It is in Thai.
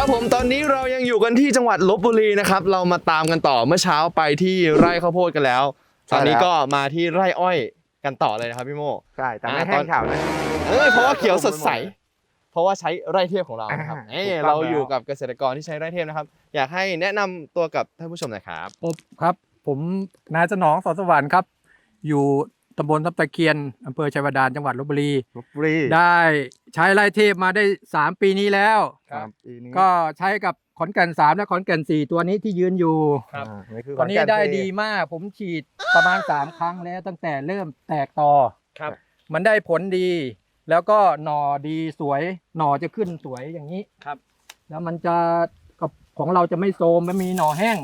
กันที่จังหวัดลบบุรีนะครับ เรามาตามกันต่อเมื่อเช้าไปที่ไร่ข้าวโพดกันแล้ว ตอนนี้ก็มาที่ไร่อ้อยกันต่อเลยนะครับพี่โมใช่แต่ไม่อ่าแห้ตองนข่าวนะเอ้ยเพราะว่าเขียวสดใส เพราะว่าใช้ไร่เทพของเรานะครับอ่าเอ้ยถูกต้องเราอยู่แล้วกับเกษตรกรที่ใช้ไร่เทพนะครับ อยากให้แนะนำตัวกับท่านผู้ชมหน่อยครับผมครับ ผมนายสนองสอนสวรรค์ครับ อยู่ ตำบลทับตะเคียนอำเภอชัยบาดาลจังหวัดลบบุรี ลบบุรีได้ใช้ไร่เทพมาได้ 3 ปีนี้แล้ว ครับปีนี้ก็ใช้กับขอนแก่น3และขอนแก่น4 ตัวนี้ที่ยืนอยู่ ครับ อ่านี่คือตอนนี้ขแก่ได้ฟรีดีมาก ผมฉีดประมาณ 3 ครั้งแล้วตั้งแต่เริ่มแตกตอครับ มันได้ผลดี แล้วก็หน่อดีสวย หน่อจะขึ้นสวยอย่างนี้ครับ แล้วมันจะกับของเราจะไม่โทรมไม่มีหน่อแห้ง